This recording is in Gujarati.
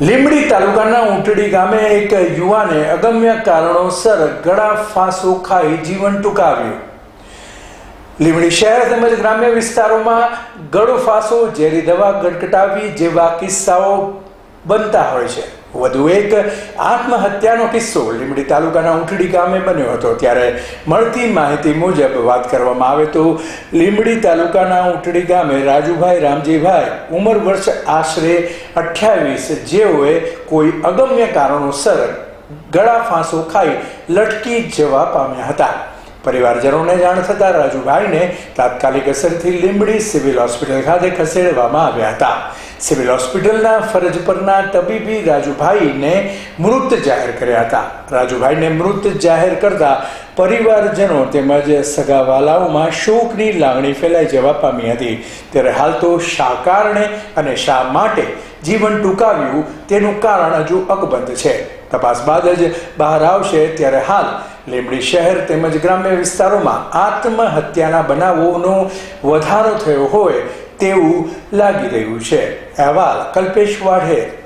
લીંબડી તાલુકાના ઊંટડી ગામે એક યુવાને અગમ્ય કારણોસર ગળા ફાંસો ખાઈ જીવન ટૂંકાવ્યું. લીંબડી શહેર તેમજ ગ્રામ્ય વિસ્તારોમાં ગળો ફાંસો, ઝેરી દવા ગટગટાવી જેવા કિસ્સાઓ બનતા હોય છે. વધુ એક, આત્મહત્યાનો કિસ્સો લીમડી તાલુકાના ઊંટડી ગામે બન્યો હતો. ત્યારે મળતી માહિતી મુજબ વાત કરવામાં આવે તો લીમડી તાલુકાના ઊંટડી ગામે રાજુભાઈ રામજીભાઈ ઉંમર વર્ષ આશરે અઠ્યાવીસ. જેઓએ કોઈ અગમ્ય કારણોસર ગળા ફાંસો ખાઈ લટકી જવા પામ્યા હતા. પરિવારજનોને જાણ થતાં રાજુભાઈને તાત્કાલિક અસરથી લીંબડી સિવિલ હોસ્પિટલ ખાતે ખસેડવામાં આવ્યા હતા. સિવિલ હોસ્પિટલના ફરજ પરના તબીબી રાજુભાઈને મૃત જાહેર કર્યા હતા. રાજુભાઈને મૃત જાહેર કરતા પરિવારજનો તેમજ સગાવાલાઓમાં શોકની લાગણી ફેલાઈ જવા પામી હતી. ત્યારે હાલ તો શા કારણે અને શા માટે જીવન ટૂંકાવ્યું તેનું કારણ હજુ અકબંધ છે. તપાસ બાદ જ બહાર આવશે ત્યારે હાલ લીંબડી શહેર તેમજ ગ્રામ્ય વિસ્તારોમાં આત્મહત્યાના બનાવોનો વધારો થયો હોય તેવું લાગી રહ્યું છે. અહેવાલ કલ્પેશ વાઢેર